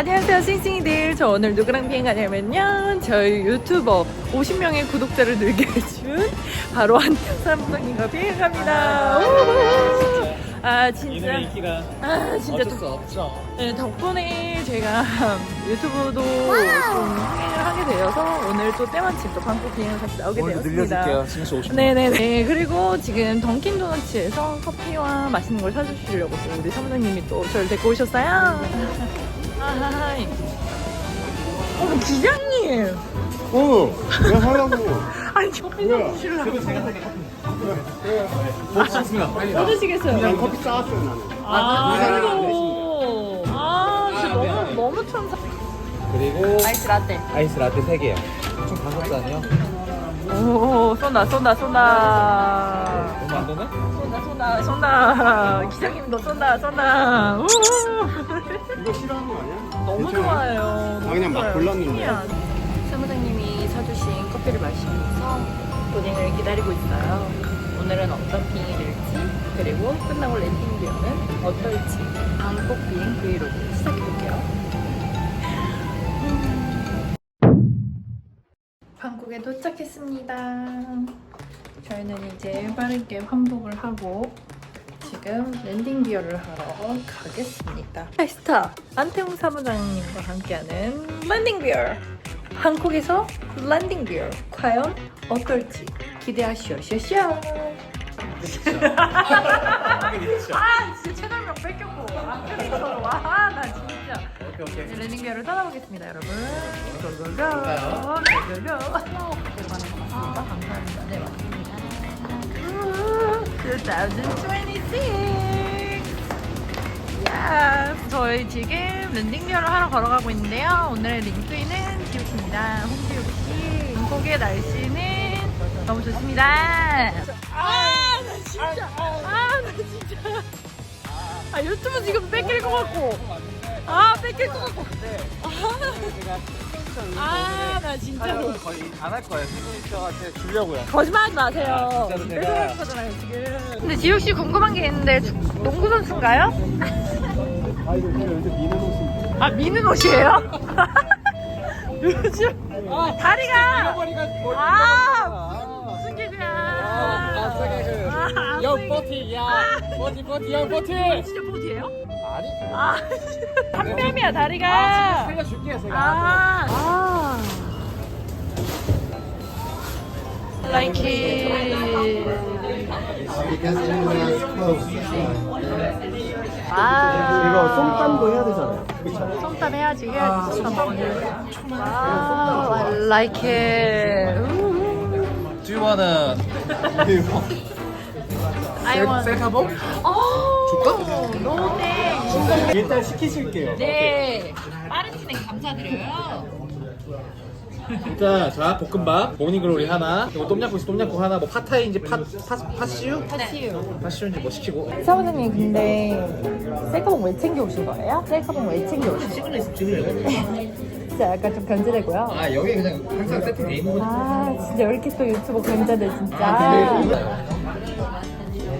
안녕하세요 싱싱이들 저 오늘 누구랑 비행 가냐면요 저희 유튜버 50명의 구독자를 늘게 해준 바로 부장님과 비행 갑니다 우후. 아 진짜 이놈의 인기가 아 진짜 어쩔 수 없죠. 네, 덕분에 제가 유튜브도 좀 비행을 하게 되어서 오늘 또 때마침 또 방콕 비행을 같이 나오게 오늘 되었습니다 늘려줄게요. 지금서 50. 네네네. 그리고 지금 던킨 도너츠에서 커피와 맛있는 걸 사주시려고 또 우리 사무장님이 또 저를 데리고 오셨어요. 아하이. 어머, 기장님! 어, 왜 하라고? 아니, 커피 사주시려고. 좋습니다. 사주시겠어요? 난 커피 싸왔어요, 나는. 아, 사장님 그래도. 아, 진짜 너무, 너무 천사. 그리고 아이스 라떼. 아이스 라떼 3개요. 총 5잔이요. 오, 쏜다, 쏜다, 쏜다. 너무 안 되네? 쏜다, 쏜다, 쏜다. 기장님도 쏜다, 쏜다. 우 이거 싫어하는 거 아니야? 너무 괜찮아요? 좋아요. 아, 그냥 막 골랐는데. 사무장님이 사주신 커피를 마시면서 보딩을 기다리고 있어요. 오늘은 어떤 비행이 될지 그리고 끝나고 랜딩 비용은 어떨지 방콕 비행 브이로그 시작해볼게요. 도착했습니다. 저희는 이제 빠르게 환복을 하고 지금 랜딩 기어를 하러 가겠습니다. 스타 안태웅 사무장님과 함께하는 랜딩 기어. 한국에서 랜딩 기어 과연 어떨지 기대하시오 쇼쇼. 아 진짜 채널명 뺏겼고 안 그리처럼 와나 진짜. 오케이, 오케이. 랜딩 기어를 떠나보겠습니다 여러분. 고고고. 고고고. 들어가는 것 같습니다. 감사합니다. 네 맞습니다. 2026. 야, 저희 지금 랜딩기어를 하러 걸어가고 있는데요. 오늘의 링크인은 지옥입니다. 홍지욱 씨. 인곡의 날씨는 너무 좋습니다. 아, 나 진짜. 아, 나 진짜. 아, 유튜브 지금 뺏길 것 같고. 아, 뺏길 것 같고. 아, 나 진짜로. 거의 안 할 거예요. 시그니처한테 주려고요. 거짓말 하지 마세요. 아, 진짜로 제가- 뺏어갈 거잖아요, 지금. 근데 지욱 씨 궁금한 게 있는데 주- 농구 선수인가요? 아, 이거 제가 요새 미는 옷인데. 아 미는 옷이에요? 요즘 다리가 아 무슨 개그야? 아, 개그. 아, 영 버티, 야. 버티, 버티, 영 버티. 개그. 진짜 보디예요? 아니. 아 한뼘이야 다리가. 아, 살려줄게요, 제가. 아. 아. Like it. 아. 이거 쏨땀도 해야 되잖아요. 솜땀 해야지 해야지 아, I like it. 우. Do you wanna I want. 셀카봉? 어. 줄까? No thanks. 일단 시키실게요. 네. 빠른 진행 감사드려요. 일단 자 볶음밥, 모닝글로리 하나, 그리고 똠양꿍 있어 똠양꿍 하나, 뭐 파타이인지 파, 파, 파시우? 파시우. 파시우인지 뭐 시키고 사무장님 근데 셀카봉 왜 챙겨 오신 거예요? 셀카봉 왜 챙겨 오신 거예요? 진짜 약간 좀 견제되고요. 아 여기 그냥 항상 세팅돼 있는 거지 아 진짜 왜 이렇게 또 유튜버 견제돼 진짜.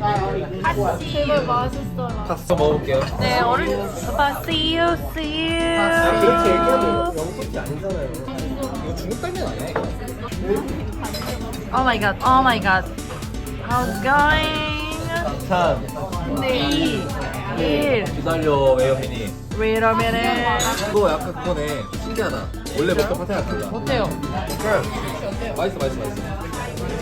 제발 맛있어라. 파스타 먹어볼게요 네 어른 오빠 see you see you. 아, 그렇게 얘기하면 영석이 아니잖아요. 이거 중국 당면 아니야 이거? Oh my god, oh my god. How's going? 3 2, 1. 기다려 웨어민이 왜 이러면은. 이거 약간 그거네 신기하다 원래 먹던 파타이랑 달라 어때요? 맛있어 맛있어 맛있어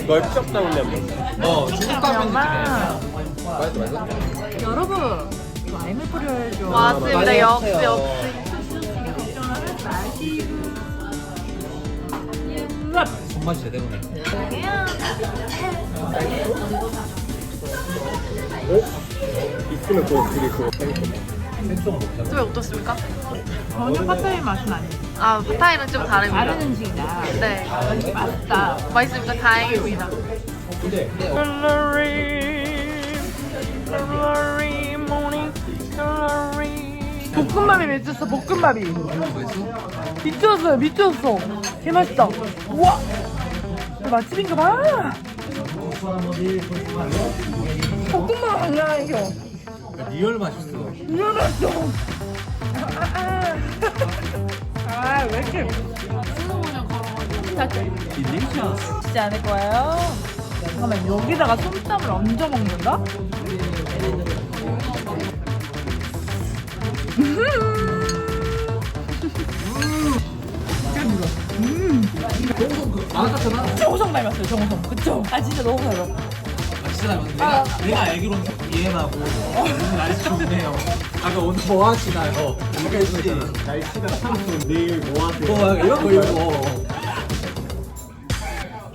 넓적 나오려면. 어 중국. 느낌이야 맛있어 맛있어 여러분, 이거 알을 뿌려야죠. 많이 맞습니다. 역시, 해주세요. 역시. 손맛이 제대로네 이쁘네, 그거 되게 그거. 먹자 왜 어떻습니까? 전혀 파타이 맛은 아니에요. 아, 스타일은 좀 다릅니다. 다른 음식이다. 네. 맛있다. 맛있습니까? 다행입니다. 근데. 볶음밥이 미쳤어, 볶음밥이. 미쳤어요, 미쳤어. 개 맛있다. 우와! 맛집인가 봐. 볶음밥 장난 아니죠? 리얼 맛있어 이거 맛있어. 아, 왜 이렇게. 진짜 않을 거예요? 잠깐만, 여기다가 솜땀을 얹어 먹는다? 정우성 닮았어요, 정우성. 그쵸? 아, 진짜 너무. 아, 진짜 닮았네. 내가, 내가 알기로는 이해하고 날씨 좋네요. 아까 오늘 뭐 하시나요? 날씨, 날씨가 참 좋은 내일 뭐 하세요? 뭐 이런 거 이런 거.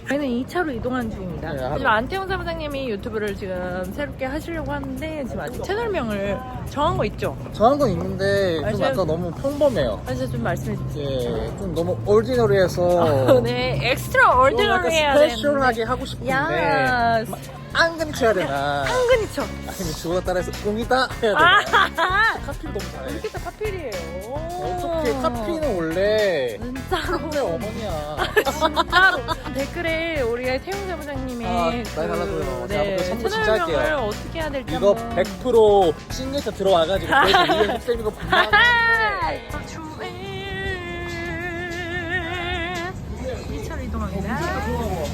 저희는 2차로 이동하는 중입니다. 네, 지금 안태용 사무장님이 유튜브를 지금 새롭게 하시려고 하는데 지금 아직 채널명을 정한 거 있죠? 정한 건 있는데 좀 알죠? 약간 너무 평범해요. 그래서 좀 말씀해 주세요. 예, 좀 너무 올디너리해서 네, 엑스트라 얼디너리 해야 되는데. 스페셜하게 하고 싶은데 야, 안근히 쳐야 되나? 한근이 쳐. 아니면 주어가 따라서 웅이다 해야 되나? 아, 카피를 너무 잘해. 이렇게 다 카필이에요. 어떻게 카피는 원래 진짜로. 한국의 어머니야. 진짜로 댓글에 우리 태용 사무장님의 아, 많이 달라고요. 제가 네, 앞으로 선물 진짜 채널명을 할게요. 어떻게 해야 될지 이거 한번. 100% 시그니처 들어와가지고 그래서 이게 쌤 이거 이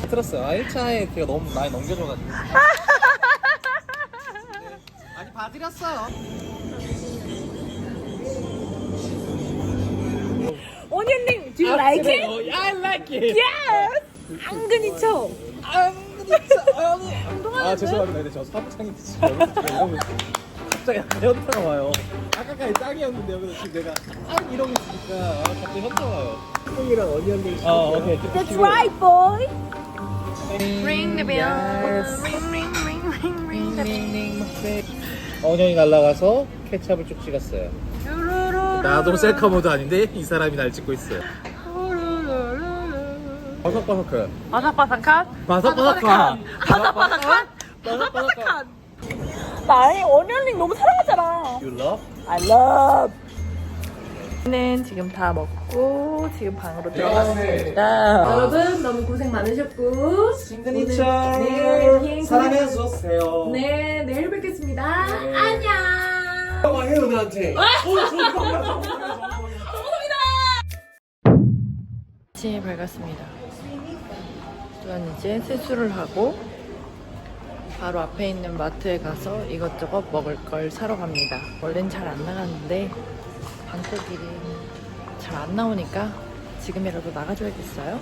들었어요. 아 1차에 제가 너무 많이 넘겨줘가지고 많이 봐드렸어요. 원현님, do you like it? 어, I like it. Yes! 한근이 쳐. 아 죄송합니다. 근데 저 이러고 있어요. 갑자기 약간 현타가 와요. 아까까지 짱이었는데 여기서 지금 내가 짱 이러고 있으니까 아, 갑자기 현타가 와요. 형이랑 언니 언니 아 오케이. That's right, boy. Ring the bell. Ring, ring, ring, ring, ring the bell. 언영이 날라가서 케찹을 쭉 찍었어요. 나도 셀카 모드 아닌데 이 사람이 날 찍고 있어요. 바삭바삭해. 바삭바삭한? 바삭바삭한. 바삭바삭한? 바삭바삭한. 나의 원현님 너무 사랑하잖아. You love? I love. 는 지금 다 먹고 지금 방으로 들어갔습니다. 여러분 너무 고생 많으셨고 시그니처 네, 비행기- 사랑해 주세요. 네 내일 뵙겠습니다 안녕 어, 해요 나한테. 아침이 밝았습니다. 저는 이제 세수를 하고 바로 앞에 있는 마트에 가서 이것저것 먹을 걸 사러 갑니다. 원래는 잘 안 나가는데 방콕일이 잘 안 나오니까 지금이라도 나가줘야겠어요.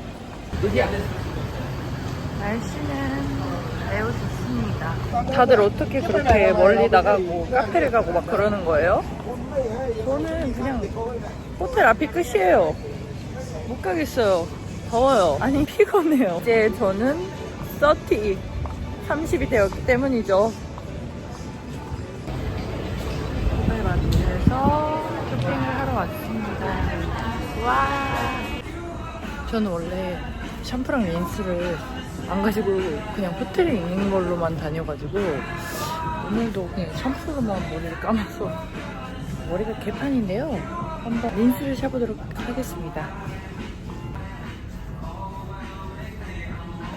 날씨는 매우 좋습니다. 다들 어떻게 그렇게 멀리 나가고 카페를 가고 막 그러는 거예요? 저는 그냥 호텔 앞이 끝이에요. 못 가겠어요. 더워요. 아니, 피곤해요. 이제 저는 30, 30이 되었기 때문이죠. 모바일마트에서 쇼핑을 하러 왔습니다. 와. 저는 원래 샴푸랑 린스를 안 가지고 그냥 호텔에 있는 걸로만 다녀가지고 오늘도 그냥 샴푸로만 머리를 감아서 머리가 개판인데요. 한번 린스를 샤보도록 하겠습니다.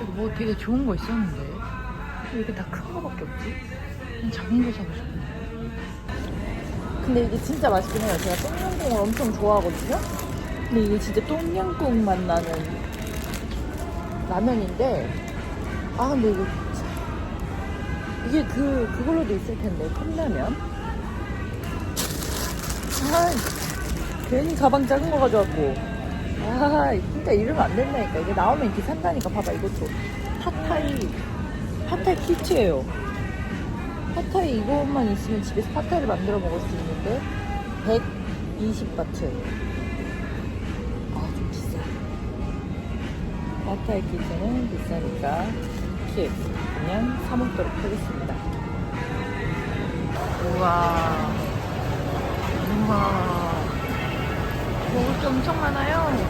이거 뭐 되게 좋은 거 있었는데 왜 이렇게 다 큰 거밖에 없지? 그냥 작은 거 사고 싶은데. 근데 이게 진짜 맛있긴 해요. 제가 똠양꿍을 엄청 좋아하거든요. 근데 이게 진짜 똠양꿍 맛 나는 라면인데 아 근데 이거 이게 그 그걸로도 있을 텐데 컵라면. 아 괜히 가방 작은 거 가져왔고. 아, 진짜 이러면 안 된다니까. 이게 나오면 이렇게 산다니까. 봐봐, 이것도. 팟타이. 팟타이 키트예요. 팟타이 이것만 있으면 집에서 팟타이를 만들어 먹을 수 있는데, 120바트. 아, 좀 비싸. 팟타이 키트는 비싸니까, 키 그냥 사 먹도록 하겠습니다. 우와. 우와. 먹을 게 엄청 많아요.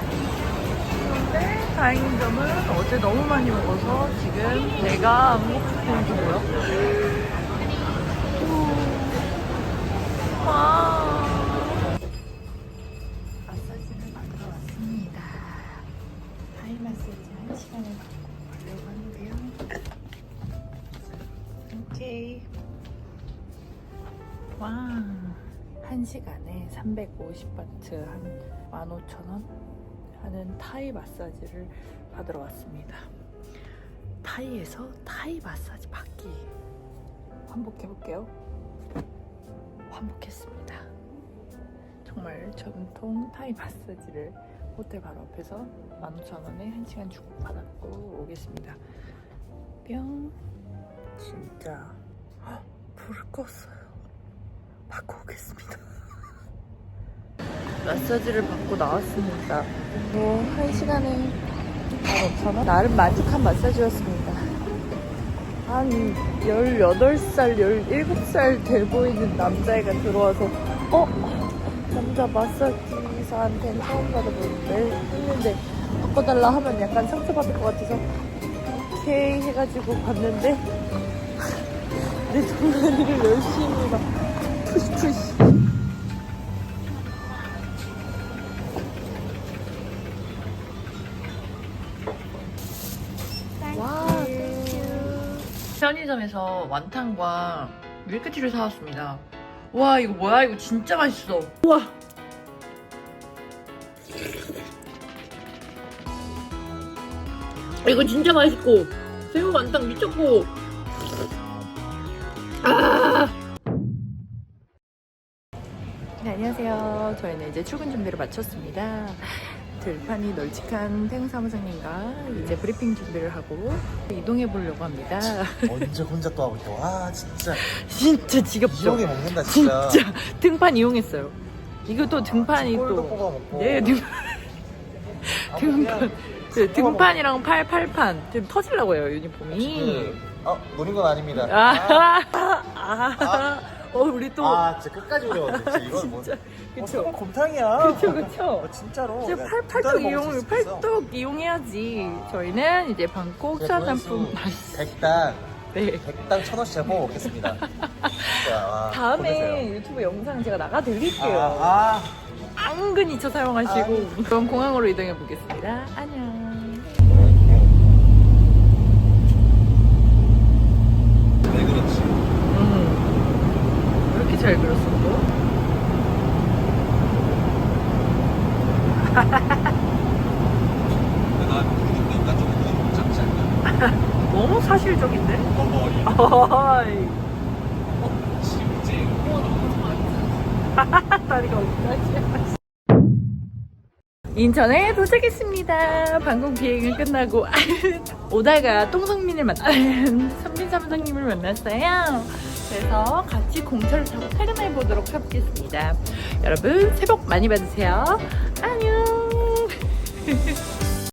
그런데 다행인 점은 어제 너무 많이 먹어서 지금 배가 안 고프는 거고요. 와. 마사지를 받으러 왔습니다. 하이 마사지 한 시간을 받고 가려고 하는데요. 오케이. 와. 한 1시간에 350바트 한 15,000원 하는 타이 마사지를 받으러 왔습니다. 타이에서 타이 마사지 받기 환복해볼게요. 환복했습니다. 정말 전통 타이 마사지를 호텔 바로 앞에서 15,000원에 1시간 주고 받았고 오겠습니다. 뿅. 진짜 헉, 불을 껐어요. 받고 오겠습니다. 마사지를 받고 나왔습니다. 뭐, 한 시간에 15,000원? 나름 만족한 마사지였습니다. 한 18살, 17살 돼 보이는 남자애가 들어와서, 어? 남자 마사지사한테는 처음 받아보는데, 했는데, 바꿔달라 하면 약간 상처받을 것 같아서, 오케이 해가지고 봤는데, 내 동안이를 열심히 막, 푸시푸시. 편의점에서 완탕과 밀크티를 사왔습니다. 와, 이거 뭐야? 이거 진짜 맛있어. 우와. 이거 진짜 맛있고 새우 완탕 미쳤고 아. 네, 안녕하세요. 저희는 이제 출근 준비를 마쳤습니다. 들판이 널찍한 탱 사무장님과 이제 브리핑 준비를 하고 이동해 보려고 합니다. 언제 혼자 또 하고 있다. 와 진짜 진짜 지겹죠? 이용해 먹는다 진짜. 진짜 등판 이용했어요. 이거 또 등판이 꿀도 또 뽑아 먹고. 네, 등, 아, 등판. 네, 등판이랑 팔, 팔판. 지금 터질라고 해요, 유니폼이. 그, 어 노린 건 아닙니다. 아, 아, 어, 우리 또. 아, 진짜 끝까지 어려웠네. 진짜 이건 뭐. 진짜. 어, 그쵸. 정말 곰탕이야. 그쵸, 그쵸. 어, 진짜로. 이제 팔, 두 팔뚝 이용. 팔뚝 이용해야지. 저희는 이제 방콕 수산상품. 조회수 100당, 네. 100당 천 원씩 잡고 먹겠습니다. 진짜, 와, 다음에 보내세요. 유튜브 영상 제가 나가 드릴게요. 아, 아. 앙근 잊혀 사용하시고. 그럼 공항으로 이동해 보겠습니다. 안녕. 왜 그렇지? 잘 않냐? 너무 사실적인데? 어이. 다리가 어디까지? 인천에 도착했습니다. 방콕 비행은 끝나고 오다가 똥성민을 만나 선민 사무장님을 만났어요. 그래서 같이 공차를 타고 촬영해 보도록 하겠습니다. 여러분 복 많이 받으세요. 안녕.